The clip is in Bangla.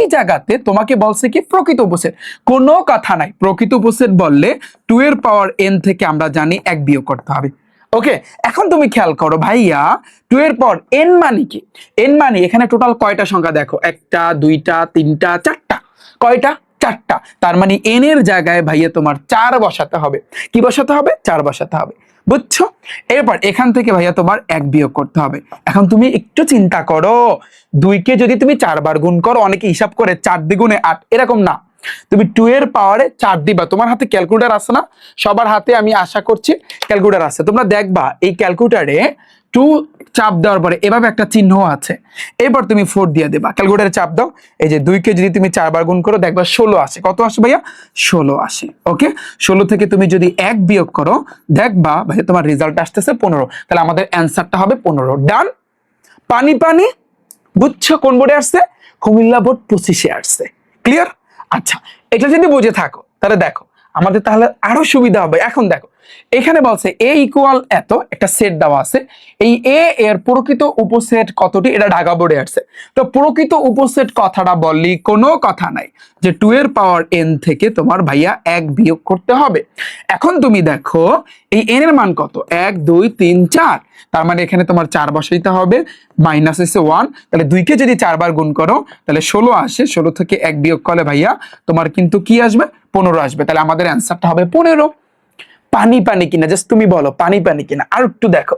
এই জায়গাতে তোমাকে বলছে কি, প্রকৃত উপসেট। কোনো কথা নাই। প্রকৃত উপসেট বললে টু এর পাওয়ার এন থেকে আমরা জানি এক বিয়োগ করতে হবে। ওকে, এখন তুমি খেয়াল করো ভাইয়া, টু এর পর এন মানে কি? এন মানে এখানে টোটাল কয়টা সংখ্যা দেখো? একটা, দুইটা, তিনটা, চারটা। কয়টা? চারটা। তার মানে এন এর জায়গায় ভাইয়া তোমার চার বসাতে হবে। কি বসাতে হবে? চার বসাতে হবে। বুঝছ? এরপর এখান থেকে ভাইয়া তোমার এক বিয়োগ করতে হবে। এখন তুমি একটু চিন্তা করো। দুইকে যদি তুমি চারবার গুণ করো, অনেকে হিসাব করে চার দ্বিগুণে আট, এরকম না। তুমি টু এর পাওয়ারে চার দিবা। তোমার হাতে ক্যালকুলেটার আছে না? সবার হাতে আমি আশা করছি ক্যালকুলেটার আছে। তোমরা দেখবা, এই ক্যালকুলেটারে টু চাপ দেওয়ার পরে এভাবে একটা চিহ্ন আছে। এবার তুমি ফোর দিয়ে দেবা। ক্যালকুলেটারে চাপ দাও। এই যে দুইকে যদি তুমি চারবার গুণ করো, দেখবা ষোলো আসে। কত আসে ভাইয়া? ষোলো আসে। ওকে ষোলো থেকে তুমি যদি এক বিয়োগ করো, দেখবা ভাইয়া তোমার রেজাল্ট আসতেছে পনেরো। তাহলে আমাদের অ্যান্সারটা হবে পনেরো। ডান পানি পানি? বুঝছ কোন বোর্ডে আসছে? কুমিল্লা বোর্ড পঁচিশে আসছে। ক্লিয়ার আচ্ছা এটা যদি বুঝে থাকো, তাহলে দেখো। আমাদের তাহলে আরও সুবিধা হবে। এখন দেখো, এখানে বলছে এ ইকুয়াল এত, একটা সেট দেওয়া আছে। এই এ এর প্রকৃত উপসেট কতটি? এটা ঢাকা বোর্ডে আসছে। তো প্রকৃত উপসেট কথাটা বললি কোনো কথা নাই যে টু এর পাওয়ার এন থেকে তোমার ভাইয়া এক বিয়োগ করতে হবে। এখন তুমি দেখো, এই এন এর মান কত? এক, দুই, তিন, চার। তার মানে এখানে তোমার চার বসাইতে হবে মাইনাস এসে ওয়ান তাহলে দুইকে যদি চারবার গুণ করো, তাহলে ষোলো আসে। ষোলো থেকে এক বিয়োগ করলে ভাইয়া তোমার কিন্তু কি আসবে? পনেরো আসবে, তাহলে আমাদের অ্যান্সারটা হবে পনেরো। পানি পানি কিনা জাস্ট তুমি বলো, পানি পানি কিনা। আর একটু দেখো